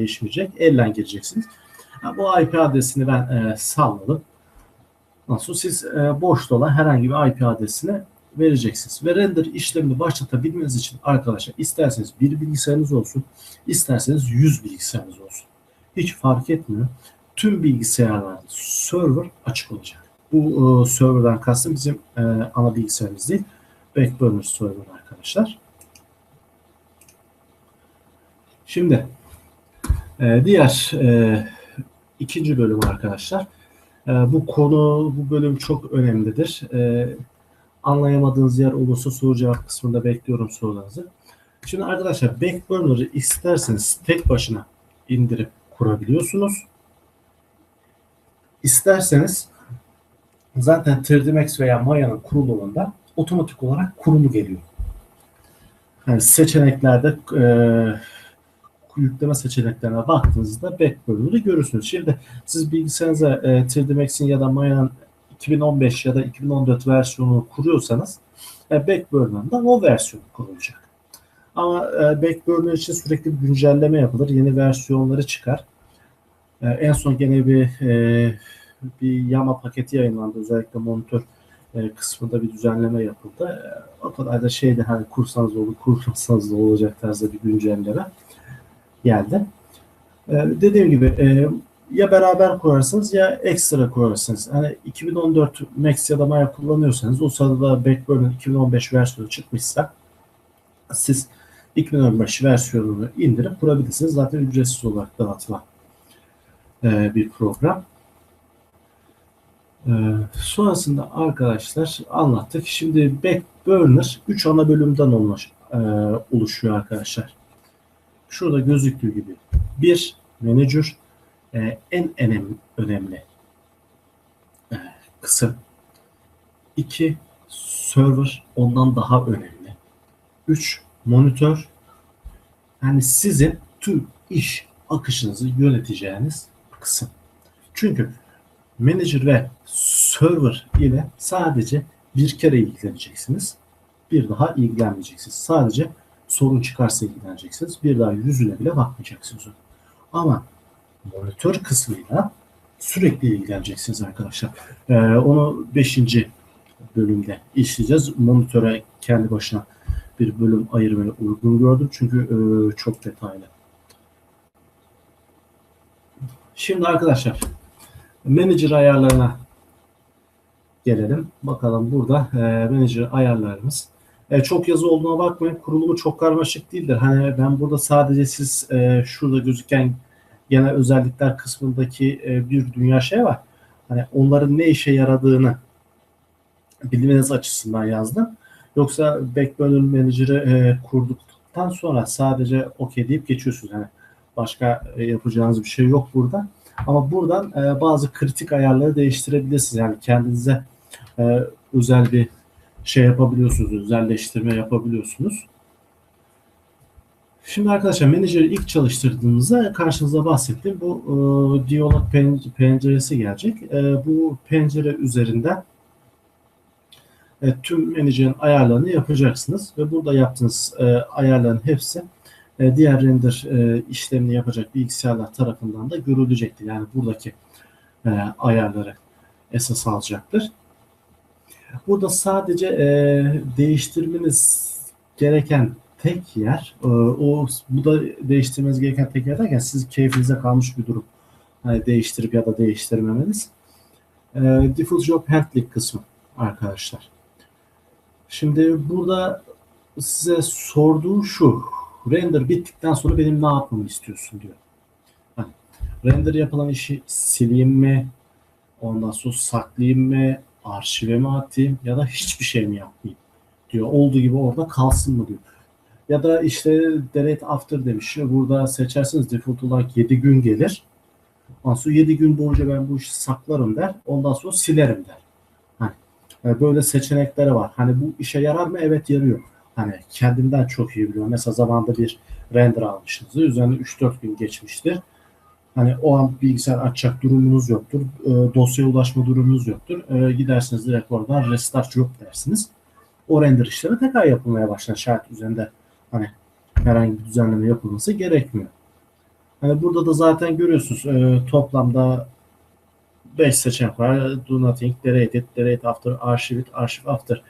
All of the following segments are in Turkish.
değişmeyecek. Elle gireceksiniz. Ha, bu IP adresini ben e, salladım. Nasıl siz e, boşta olan herhangi bir IP adresine vereceksiniz. Ve render işlemini başlatabilmeniz için arkadaşlar isterseniz bir bilgisayarınız olsun, isterseniz 100 bilgisayarınız olsun. Hiç fark etmiyor. Tüm bilgisayarlarda server açık olacak. Bu e, serverdan kastım bizim e, ana bilgisayarımız değil. Backburner server arkadaşlar. Şimdi e, diğer e, ikinci bölüm arkadaşlar. E, bu konu, bu bölüm çok önemlidir. E, anlayamadığınız yer olursa soru cevap kısmında bekliyorum sorularınızı. Şimdi arkadaşlar Backburner'ı isterseniz tek başına indirip kurabiliyorsunuz. İsterseniz zaten 3D Max veya Maya'nın kurulumunda otomatik olarak kurulu geliyor. Yani seçeneklerde e, yükleme seçeneklerine baktığınızda Backburner'ı görürsünüz. Şimdi siz bilgisayarınıza e, 3D Max'in ya da Maya'nın 2015 ya da 2014 versiyonunu kuruyorsanız e, Backburner'dan o versiyon kurulacak. Ama e, Backburner için sürekli bir güncelleme yapılır. Yeni versiyonları çıkar. E, en son gene bir e, bir yama paketi yayınlandı. Özellikle monitör e, kısmında bir düzenleme yapıldı. E, o kadar da şeyde hani kursanız olur, kurmasanız da olacak tarzda bir güncelleme geldi. E, dediğim gibi e, ya beraber kurarsınız ya ekstra kurarsınız. Hani 2014 Max ya da Maya kullanıyorsanız o sırada Backburner 2015 versiyonu çıkmışsa siz 2015 versiyonunu indirip kurabilirsiniz. Zaten ücretsiz olarak dağıtılan e, bir program. E, sonrasında arkadaşlar anlattık. Şimdi Backburner 3 ana bölümden olmuş, e, oluşuyor arkadaşlar. Şurada gözüktüğü gibi. Bir, Manager e, en önemli, önemli e, kısım. İki, Server ondan daha önemli. Üç, Monitör yani sizin tüm iş akışınızı yöneteceğiniz kısım. Çünkü manager ve server ile sadece bir kere ilgileneceksiniz. Bir daha ilgilenmeyeceksiniz. Sadece sorun çıkarsa ilgileneceksiniz. Bir daha yüzüne bile bakmayacaksınız. Ama monitör kısmıyla sürekli ilgileneceksiniz arkadaşlar. Ee, onu 5. bölümde işleyeceğiz. Monitöre kendi başına bir bölüm ayırmayı uygun gördüm. Çünkü e, çok detaylı. Şimdi arkadaşlar manager ayarlarına gelelim. Bakalım burada e, manager ayarlarımız. E, çok yazı olduğuna bakmayın. Kurulumu çok karmaşık değildir. Hani ben burada sadece siz e, şurada gözüken genel özellikler kısmındaki e, bir dünya şey var. Hani onların ne işe yaradığını bilmeniz açısından yazdım. Yoksa Backburner Manager'ı e, kurduktan sonra sadece OK deyip geçiyorsunuz. Yani başka e, yapacağınız bir şey yok burada. Ama buradan e, bazı kritik ayarları değiştirebilirsiniz. Yani kendinize e, özel bir şey yapabiliyorsunuz, özelleştirme yapabiliyorsunuz. Şimdi arkadaşlar Manager'ı ilk çalıştırdığınızda karşınıza bahsettiğim bu e, diyalog penceresi gelecek. E, bu pencere üzerinden e, tüm Manager'ın ayarlarını yapacaksınız ve burada yaptığınız e, ayarların hepsi e, diğer render e, işlemini yapacak bilgisayarlar tarafından da görülecektir. Yani buradaki e, ayarları esas alacaktır. Burada sadece e, değiştirmeniz gereken tek yer e, o bu da değiştirmeniz gereken tek yer derken siz keyfinize kalmış bir durum. Hani değiştirip ya da değiştirmemeniz. E, default job handling kısmı arkadaşlar. Şimdi burada size sorduğu şu. Render bittikten sonra benim ne yapmamı istiyorsun diyor. Hani, render yapılan işi sileyim mi? Ondan sonra saklayayım mı? Arşive mi atayım? Ya da hiçbir şey mi yapmayayım? Diyor. Olduğu gibi orada kalsın mı diyor. Ya da işte delete after demiş. Burada seçerseniz default olarak 7 gün gelir. Ondan sonra 7 gün boyunca ben bu işi saklarım der. Ondan sonra silerim der. Hani böyle seçenekleri var. Hani bu işe yarar mı? Evet yarıyor. Hani kendimden çok iyi biliyorum. Mesela zamanında bir render almışsınız. Üzerine 3-4 gün geçmiştir. Hani o an bilgisayar açacak durumunuz yoktur. E, dosyaya ulaşma durumunuz yoktur. E, gidersiniz direkt oradan restart yok dersiniz. O render işlemi tekrar yapılmaya başlar. Şayet üzerinde hani herhangi bir düzenleme yapılması gerekmiyor. Hani burada da zaten görüyorsunuz e, toplamda 5 seçenek var. Do nothing, delete it, delete after, archive it, archive after.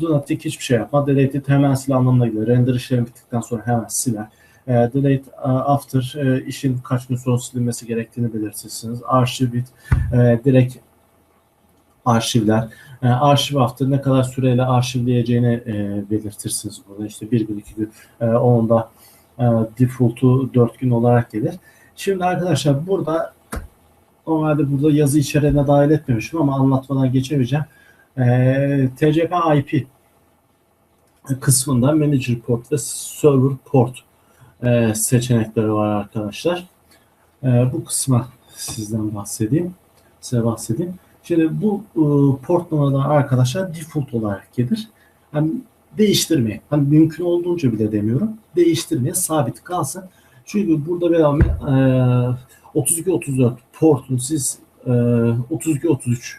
Do nothing hiçbir şey yapma. Delete it hemen sil anlamına gelir. Render işlemi bittikten sonra hemen siler. E, delete uh, after e, işin kaç gün sonra silinmesi gerektiğini belirtirsiniz. Archive it e, direkt arşivler. E, arşiv after ne kadar süreyle arşivleyeceğini e, belirtirsiniz burada. İşte bir gün, iki gün. E, onun da e, default'u 4 gün olarak gelir. Şimdi arkadaşlar burada normalde burada yazı içeriğine dahil etmemişim ama anlatmadan geçemeyeceğim. E, TCP IP kısmında Manager Port ve Server Port e, seçenekleri var arkadaşlar. E, bu kısma sizden bahsedeyim. Size bahsedeyim. Şimdi bu e, port numaraları arkadaşlar default olarak gelir. Yani değiştirmeye, hani mümkün olduğunca bile demiyorum. Değiştirmeye sabit kalsın. Çünkü burada bir e, 32-34 portun siz e, 32-33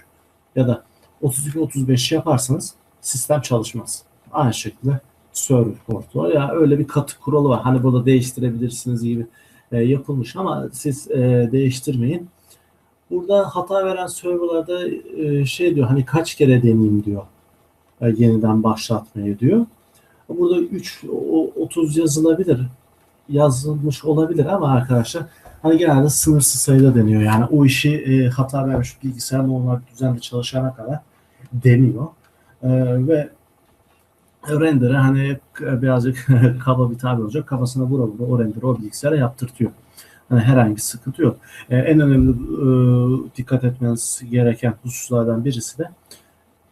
ya da 32-35 yaparsanız sistem çalışmaz. Aynı şekilde server portu var. Ya öyle bir katı kuralı var. Hani burada değiştirebilirsiniz gibi e, yapılmış ama siz e, değiştirmeyin. Burada hata veren serverlarda e, şey diyor hani kaç kere deneyeyim diyor. E, yeniden başlatmayı diyor. Burada 3 30 yazılabilir. Yazılmış olabilir ama arkadaşlar hani genelde sınırsız sayıda deniyor. Yani o işi e, hata vermiş bilgisayar normal düzenli çalışana kadar deniyor. E, ve render'ı hani birazcık kaba bir tabi olacak. Kafasına vura vura o render'ı o bilgisayara yaptırtıyor. Yani herhangi bir sıkıntı yok. E, en önemli e, dikkat etmeniz gereken hususlardan birisi de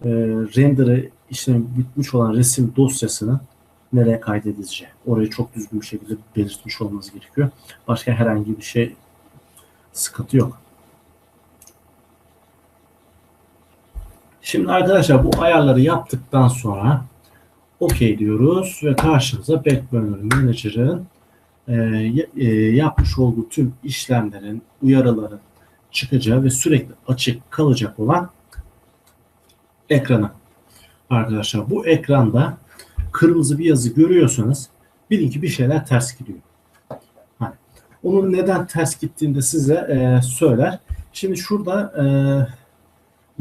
e, render'ı işlem bitmiş olan resim dosyasını nereye kaydedileceği. Orayı çok düzgün bir şekilde belirtmiş olmanız gerekiyor. Başka herhangi bir şey sıkıntı yok. Şimdi arkadaşlar bu ayarları yaptıktan sonra OK diyoruz ve karşımıza Backburner Manager'ın e, e, yapmış olduğu tüm işlemlerin, uyarıların çıkacağı ve sürekli açık kalacak olan ekranı. Arkadaşlar bu ekranda kırmızı bir yazı görüyorsanız bilin ki bir şeyler ters gidiyor. Hani, onun neden ters gittiğini de size e, söyler. Şimdi şurada e,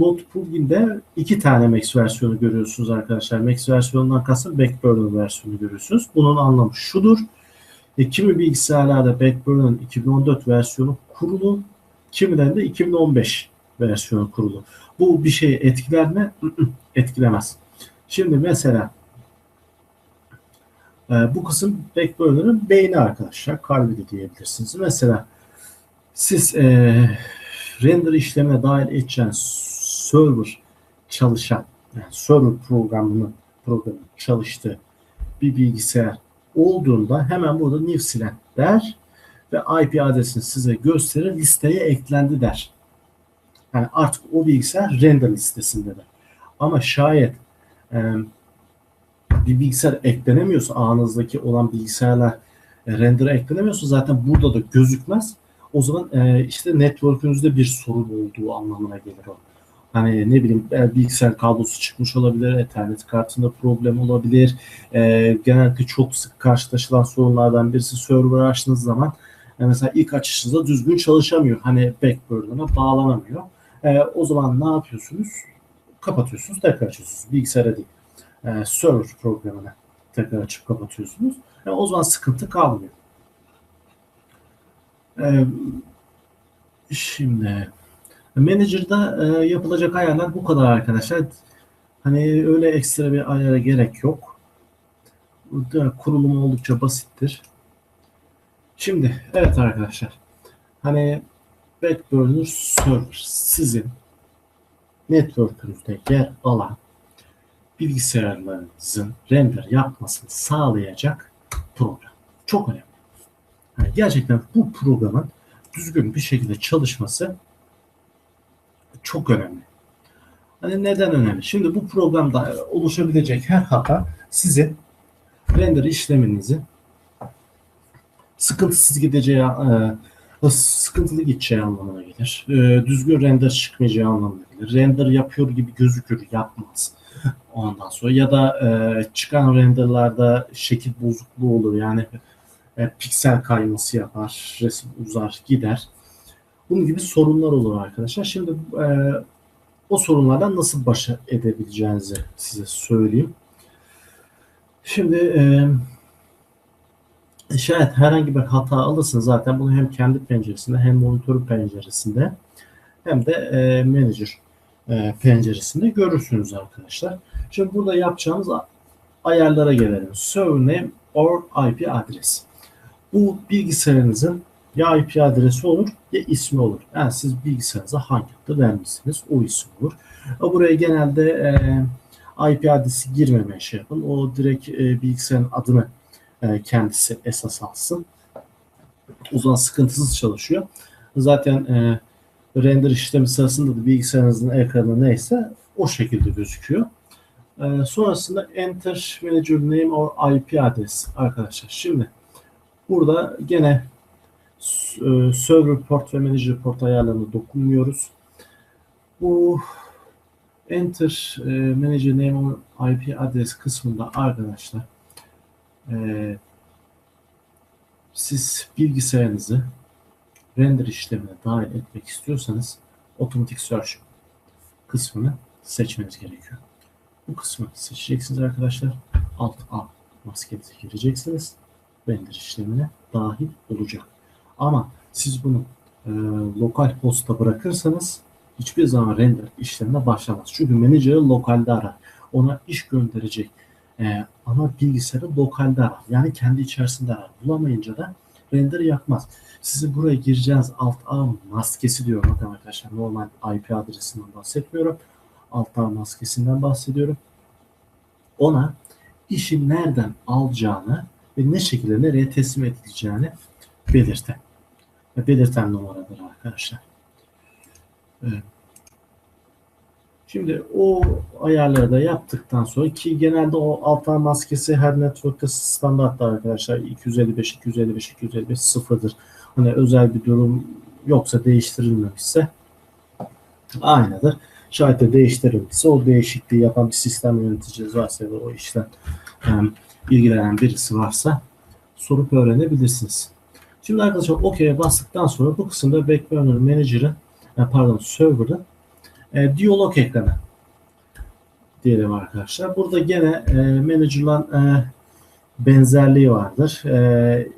Load Plugin'de iki tane Max versiyonu görüyorsunuz arkadaşlar. Max versiyonundan kastım Backburner versiyonu görüyorsunuz. Bunun anlamı şudur. E, kimi bilgisayarlarda Backburner'ın 2014 versiyonu kurulu, kimilerinde 2015 versiyonu kurulu. Bu bir şey etkiler mi? Etkilemez. Şimdi mesela e, bu kısım Backburner'ın beyni arkadaşlar. Kalbi de diyebilirsiniz. Mesela siz e, render işlemine dahil edeceğiniz server çalışan yani server programını programı çalıştığı bir bilgisayar olduğunda hemen burada new silen der ve IP adresini size gösterir listeye eklendi der. Yani artık o bilgisayar render listesinde de. Ama şayet e, bir bilgisayar eklenemiyorsa ağınızdaki olan bilgisayarlar e, render'a eklenemiyorsa zaten burada da gözükmez. O zaman e, işte network'ünüzde bir sorun olduğu anlamına gelir o. Hani ne bileyim e, bilgisayar kablosu çıkmış olabilir, ethernet kartında problem olabilir. E, genellikle çok sık karşılaşılan sorunlardan birisi server açtığınız zaman e, mesela ilk açışınızda düzgün çalışamıyor. Hani backburner'a bağlanamıyor. E, o zaman ne yapıyorsunuz? Kapatıyorsunuz, tekrar açıyorsunuz. Bilgisayara değil. E, server programını tekrar açıp kapatıyorsunuz. E, o zaman sıkıntı kalmıyor. E, şimdi Manager'da e, yapılacak ayarlar bu kadar arkadaşlar. Hani öyle ekstra bir ayara gerek yok. Kurulumu oldukça basittir. Şimdi evet arkadaşlar. Hani Backburner Server sizin network'ünüzde yer alan bilgisayarlarınızın render yapmasını sağlayacak program. Çok önemli. Yani gerçekten bu programın düzgün bir şekilde çalışması çok önemli. Hani neden önemli? Şimdi bu programda oluşabilecek her hata sizin render işleminizi sıkıntısız gideceği, e, sıkıntılı gideceği anlamına gelir. E, düzgün render çıkmayacağı anlamına gelir. Render yapıyor gibi gözükür, yapmaz. Ondan sonra ya da e, çıkan renderlarda şekil bozukluğu olur. Yani e, piksel kayması yapar, resim uzar, gider. Bunun gibi sorunlar olur arkadaşlar. Şimdi e, o sorunlardan nasıl baş edebileceğinizi size söyleyeyim. Şimdi e, şayet herhangi bir hata alırsın zaten bunu hem kendi penceresinde hem monitör penceresinde hem de e, manager e, penceresinde görürsünüz arkadaşlar. Şimdi burada yapacağımız ayarlara gelelim. Server name or IP adres. Bu bilgisayarınızın ya IP adresi olur ya ismi olur. Yani siz bilgisayarınıza hangi adı vermişsiniz o isim olur. Buraya genelde e, IP adresi girmemeye şey yapın. O direkt e, bilgisayarın adını e, kendisi esas alsın. O zaman sıkıntısız çalışıyor. Zaten e, render işlemi sırasında da bilgisayarınızın ekranı neyse o şekilde gözüküyor. E, sonrasında enter manager name or IP adres arkadaşlar. Şimdi burada gene e, server port ve manager port ayarlarına dokunmuyoruz. Bu enter e, manager name or IP adres kısmında arkadaşlar e, siz bilgisayarınızı render işlemine dahil etmek istiyorsanız Automatic Search kısmını seçmeniz gerekiyor. Bu kısmı seçeceksiniz arkadaşlar. Alt A maskenize gireceksiniz. Render işlemine dahil olacak. Ama siz bunu e, lokal posta bırakırsanız hiçbir zaman render işlemine başlamaz. Çünkü manager'ı lokalde arar. Ona iş gönderecek e, ana bilgisayarı lokalde arar. Yani kendi içerisinde arar. Bulamayınca da render yapmaz. Sizin buraya gireceğiniz alt ağ maskesi diyorum bakın arkadaşlar. Normal IP adresinden bahsetmiyorum. Alt ağ maskesinden bahsediyorum. Ona işi nereden alacağını ve ne şekilde nereye teslim edileceğini belirten. Belirten numaradır arkadaşlar. Şimdi o ayarları da yaptıktan sonra ki genelde o altan maskesi her network'ta standartta arkadaşlar 255 255 255 sıfırdır. Hani özel bir durum yoksa değiştirilmemişse aynıdır. Şayet de değiştirilmişse o değişikliği yapan bir sistem yöneticisi varsa ya da o işten yani ilgilenen birisi varsa sorup öğrenebilirsiniz. Şimdi arkadaşlar OK'ye bastıktan sonra bu kısımda Backburner Manager'ın e, pardon server'ın e, diyalog ekranı diyelim arkadaşlar. Burada gene e, manager'la e, benzerliği vardır. E,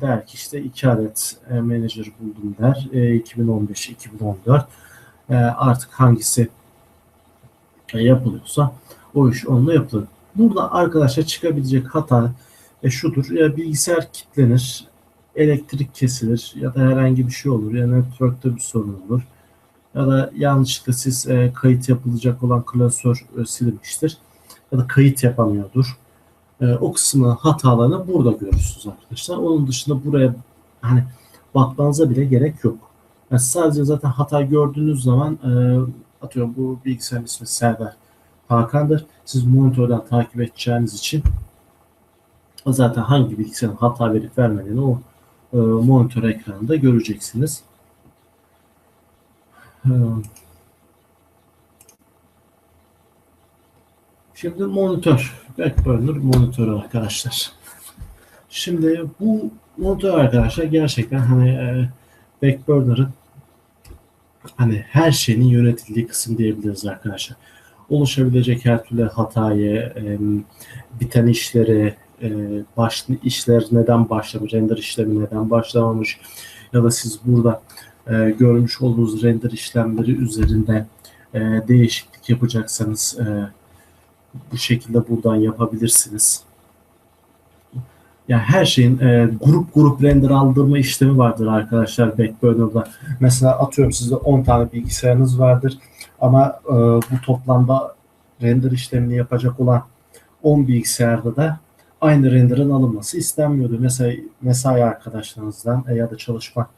der ki işte iki adet e, manager buldum der. E, 2015 2014 e, artık hangisi e, yapılıyorsa o iş onunla yapılır. Burada arkadaşlar çıkabilecek hata e, şudur. Ya bilgisayar kilitlenir, elektrik kesilir ya da herhangi bir şey olur. Ya network'te bir sorun olur ya da yanlışlıkla siz e, kayıt yapılacak olan klasör e, silinmiştir ya da kayıt yapamıyordur. E, o kısmı hatalarını burada görürsünüz arkadaşlar. Onun dışında buraya hani bakmanıza bile gerek yok. Yani sadece zaten hata gördüğünüz zaman e, atıyorum bu bilgisayarın ismi Serdar Hakan'dır. Siz monitörden takip edeceğiniz için zaten hangi bilgisayarın hata verip vermediğini o e, monitör ekranında göreceksiniz. Şimdi monitör. Backburner monitörü arkadaşlar. Şimdi bu monitör arkadaşlar gerçekten hani e, Backburner'ın hani her şeyin yönetildiği kısım diyebiliriz arkadaşlar. Oluşabilecek her türlü hatayı, e, biten işleri, e, baş, işler neden başlamış, render işlemi neden başlamamış ya da siz burada e, görmüş olduğunuz render işlemleri üzerinde e, değişiklik yapacaksanız e, bu şekilde buradan yapabilirsiniz. Yani her şeyin e, grup grup render aldırma işlemi vardır arkadaşlar Backburner'da. Mesela atıyorum sizde 10 tane bilgisayarınız vardır ama e, bu toplamda render işlemini yapacak olan 10 bilgisayarda da aynı render'ın alınması istenmiyordu. Mesela mesai arkadaşlarınızdan e, ya da çalışma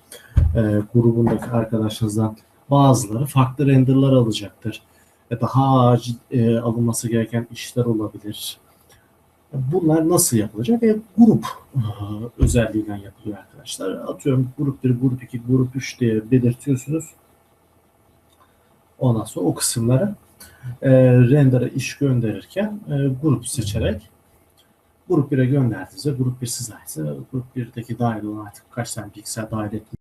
e, grubundaki arkadaşlarınızdan bazıları farklı render'lar alacaktır. E, daha acil e, alınması gereken işler olabilir. Bunlar nasıl yapılacak? E, grup e, özelliğinden yapılıyor arkadaşlar. Atıyorum grup 1, grup 2, grup 3 diye belirtiyorsunuz. Ondan sonra o kısımları e, render'a iş gönderirken e, grup seçerek Grup 1'e gönderdiğinizde grup 1 size grup 1'deki dahil olan artık kaç tane piksel dahil etmiş